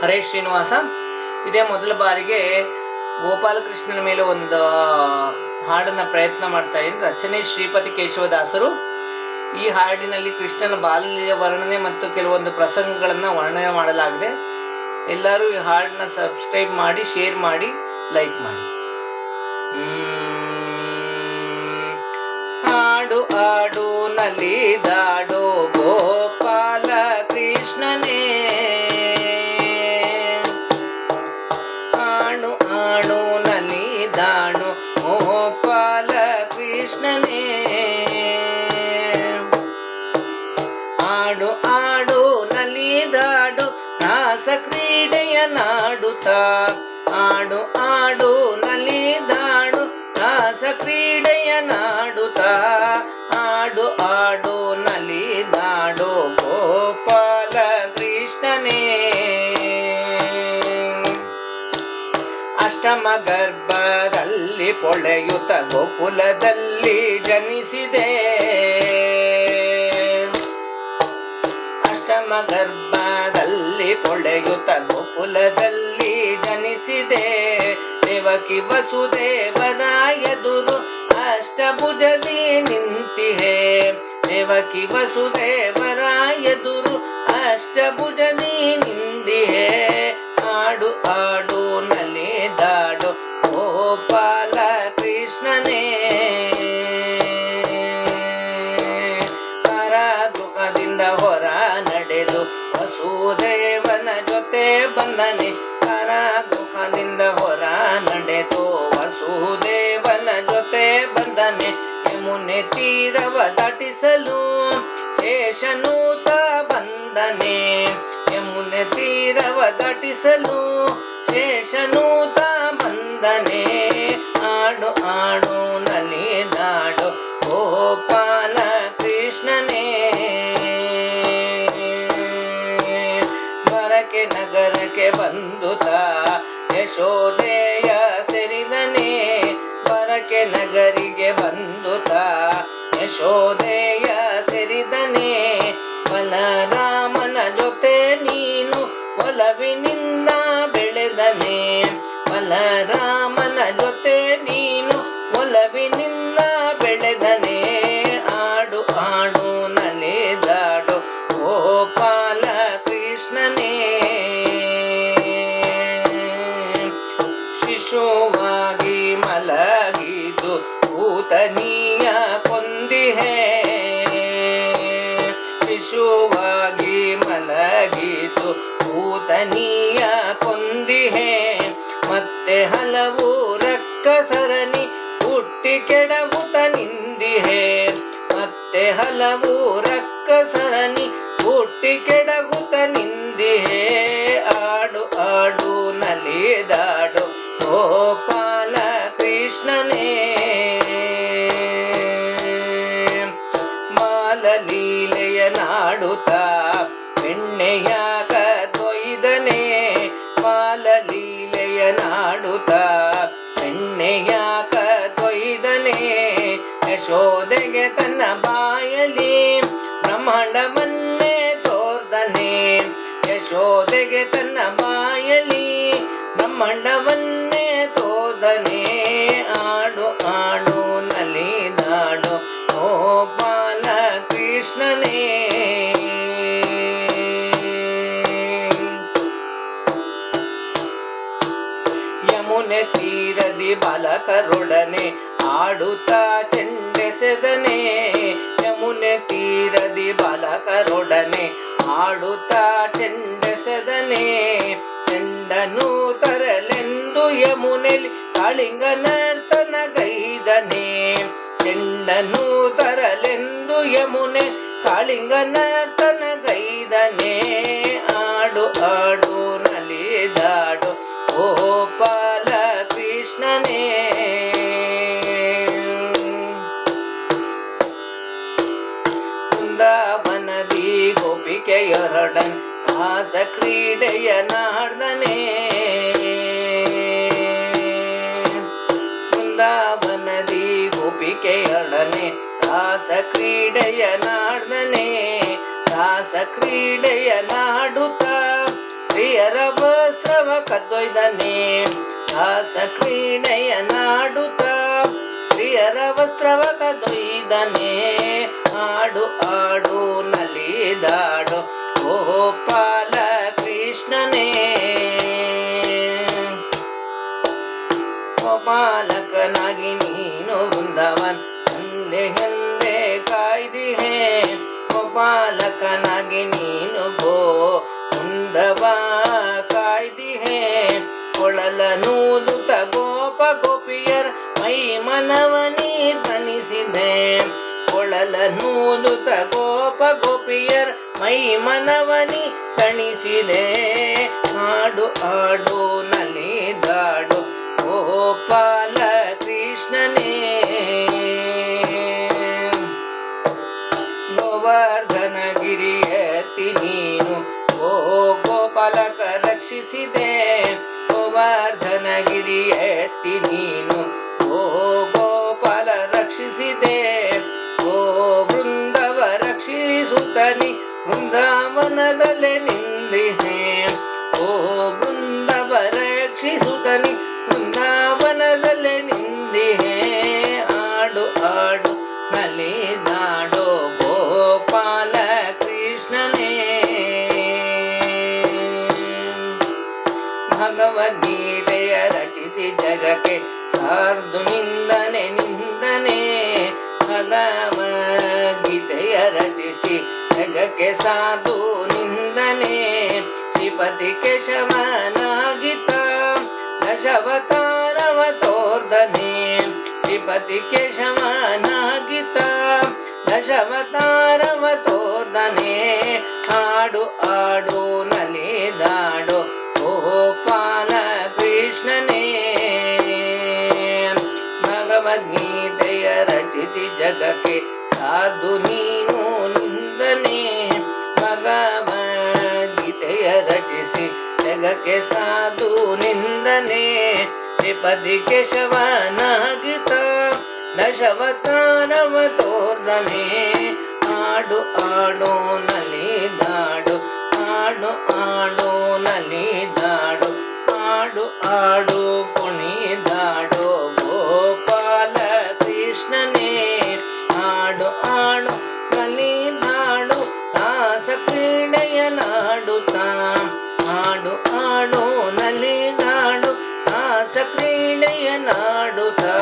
ಹರೇ ಶ್ರೀನಿವಾಸ. ಇದೇ ಮೊದಲ ಬಾರಿಗೆ ಗೋಪಾಲಕೃಷ್ಣನ ಮೇಲೆ ಒಂದು ಹಾಡನ್ನ ಪ್ರಯತ್ನ ಮಾಡ್ತಾ ಇದ್ದೀನಿ. ರಚನೆ ಶ್ರೀಪತಿ ಕೇಶವದಾಸರು. ಈ ಹಾಡಿನಲ್ಲಿ ಕೃಷ್ಣನ ಬಾಲ್ಯ ವರ್ಣನೆ ಮತ್ತು ಕೆಲವೊಂದು ಪ್ರಸಂಗಗಳನ್ನು ವರ್ಣನೆ ಮಾಡಲಾಗಿದೆ. ಎಲ್ಲರೂ ಈ ಹಾಡನ್ನ ಸಬ್ಸ್ಕ್ರೈಬ್ ಮಾಡಿ, ಶೇರ್ ಮಾಡಿ, ಲೈಕ್ ಮಾಡಿ. ಹಾಡು ಹಾಡು ನಲಿದಾಡೋ ಆಡು ಆಡು ನಲಿದಾಡು ರಾಸ ಕ್ರೀಡೆಯ ನಾಡುತ್ತ? ಆಡು ಆಡು ನಲಿದಾಡು ರಾಸ ಕ್ರೀಡೆಯ ನಾಡುತ್ತ? ಆಡು ಆಡು ನಲಿದಾಡು ಗೋಪಾಲ ಕೃಷ್ಣನೇ. ಅಷ್ಟಮ ಗರ್ಭದಲ್ಲಿ ಪೊಳೆಯುತ್ತ ಗೋಕುಲದಲ್ಲಿ ಜನಿಸಿದೆ. ಅಷ್ಟಮ ಗರ್ಭದಲ್ಲಿ ಪೊಳೆಯುತ್ತ ಗೋಕುಲದಲ್ಲಿ ಜನಿಸಿದೆ. ದೇವಕಿ ವಸುದೇವನ ಎದುರು ಅಷ್ಟಭುಜದಿ ನಿಂತಿಹೆ. ದೇವಕಿ ವಸುದೇವರ ಎದುರು ಜೊತೆ ಬಂದನೆ ಕಾರಾಗೃಹದಿಂದ ಹೊರ ನಡೆದು ವಸುದೇವನ ಜೊತೆ ಬಂದನೆ ಯಮುನೆ ತೀರವ ದಾಟಿಸಲು ಶೇಷನೂತ ಬಂದನೆ ಯಮುನೆ ತೀರವ ದಾಟಿಸಲು ಶೇಷನೂತ ಬರಕೆ ನಗರಕ್ಕೆ ಬಂದುತ. ಯಶೋದೆಯ ಸೆರಿದನೆ ಬರಕೆ ನಗರಿಗೆ ಬಂದುತ. ಯಶೋದೆಯ ಸೆರಿದನೆ ಬಲರಾಮನ ಜೊತೆ ನೀನು ಒಲವಿನಿಂದ ಬೆಳೆದನೆ. ಬಲರಾಮನ ಜೊತೆ ನೀನು ಒಲವಿನಿಂದ ಬೆಳೆದನೆ. ಆಡು ಆಡು ನಲಿದಾಡು ಗೋಪಾಲ ಕೃಷ್ಣನೇ ಮಲಗಿದು ಪೂತನೀಯ ಕೊಂದಿಹೆ ಮತ್ತೆ ಹಲವು ರಕ್ಕಸರನಿ ಹುಟ್ಟಿ ಕೆಡವುತ ನಿಂದಿಹೆ ಮತ್ತೆ ಹಲವು ರಕ್ಕಸರನಿ ಹುಟ್ಟಿ ಕೆಡಹುತ ಯಶೋದೆಗೆ ತನ್ನ ಬಾಯಲಿ ಬ್ರಹ್ಮಾಂಡವನ್ನೇ ತೋದನೆ ಆಡು ಆಡು ನಲಿದಾಡು ಗೋಪಾಲ ಕೃಷ್ಣನೇ ಯಮುನೆ ತೀರದಿ ಬಾಲಕರೊಡನೆ ಆಡುತ್ತಾ ಚೆಂಡೆಸೆದನೆ. ಯಮುನೆ ತೀರದಿ ಬಾಲಕರೊಡನೆ ಆಡುತ್ತಾ ಚೆಂಡೆಸೆದನೆ ಚೆಂಡನು ತರಲೆಂದು ಯಮುನೆಲಿ ಕಾಳಿಂಗ ನರ್ತನ ಗೈದನೆ ಚೆಂಡನು ತರಲೆಂದು ಯಮುನೆ ಕಾಳಿಂಗ ಹಾಸ ಕ್ರೀಡೆಯ ನಾಡ್ದನೆ. ಬೃಂದಾವನದಿ ಗೋಪಿಕೆಯೊಡನೆ ರಾಸ ಕ್ರೀಡೆಯ ನಾಡ್ದನೆ. ರಾಸ ಕ್ರೀಡೆಯ ನಾಡುತ್ತ ಶ್ರೀಯರ ವಸ್ತ್ರವ ಕದ್ದೊಯ್ದನೆ. ರಾಸ ಕ್ರೀಡೆಯ ನಾಡುತ್ತ ಶ್ರೀಯರ ವಸ್ತ್ರವ ಕದ್ದೊಯ್ದನೆ. ಆಡು ಆಡು ನಲಿದಾಡು ಗೋಪಾಲ ಕೊಳಲ ನೂದುತ ಗೋಪ ಗೋಪಿಯರ್ ಮೈ ಮನವನಿ ತಣಿಸಿದೆ ಕೊಳಲ ನೂದುತ ಗೋಪ ಗೋಪಿಯರ್ ಮೈ ಮನವನಿ ತಣಿಸಿದೆ ಹಾಡು ಆಡು ನಲಿದಾಡು ಗೋಪಾಲ ಕೃಷ್ಣನೇ. ಗೋವರ್ಧನಗಿರಿಯತಿ ನೀನು ಓ ಗೋಪಾಲಕ ರಕ್ಷಿಸಿದೆ. ಗೋವರ್ಧನಗಿರಿಯತಿ ನೀನು ಭಗವದ್ಗೀತೆಯ ರಚಿಸಿ ಜಗಕ್ಕೆ ಸಾರ್ದು ನಿಂದನೆ ನಿಂದನೆ. ಭಗವದ್ಗೀತೆಯ ರಚಿಸಿ ಜಗಕ್ಕೆ ಸಾಧು ನಿಂದನೆ. ಶ್ರೀಪತಿ ಕೇಶವನಾಗಿತ ದಶವತಾರವ ತೋರ್ದನೆ. ಶ್ರೀಪತಿ ಕೇಶವನಾಗಿತ ದಶವತಾರವ ಜಗಕ್ಕೆ ಸಾಧು ನೀನು ನಿಂದನೆ ಭಗವದ್ಗೀತೆಯ ರಚಿಸಿ. ಜಗಕ್ಕೆ ಸಾಧು ನಿಂದನೆ ತ್ರಿಪದಿ ಕೇಶವನಾಗಿತ. ದಶವತಾರವ ತೋರ್ದನೆ. ಆಡು ಆಡೋ ನಲಿ ದಾಡು. ಆಡು ಆಡೋ ನಲಿ ದಾಡು. ಆಡು ಆಡು ಕ್ರೀಡೆಯ ನಾಡುತ್ತಾ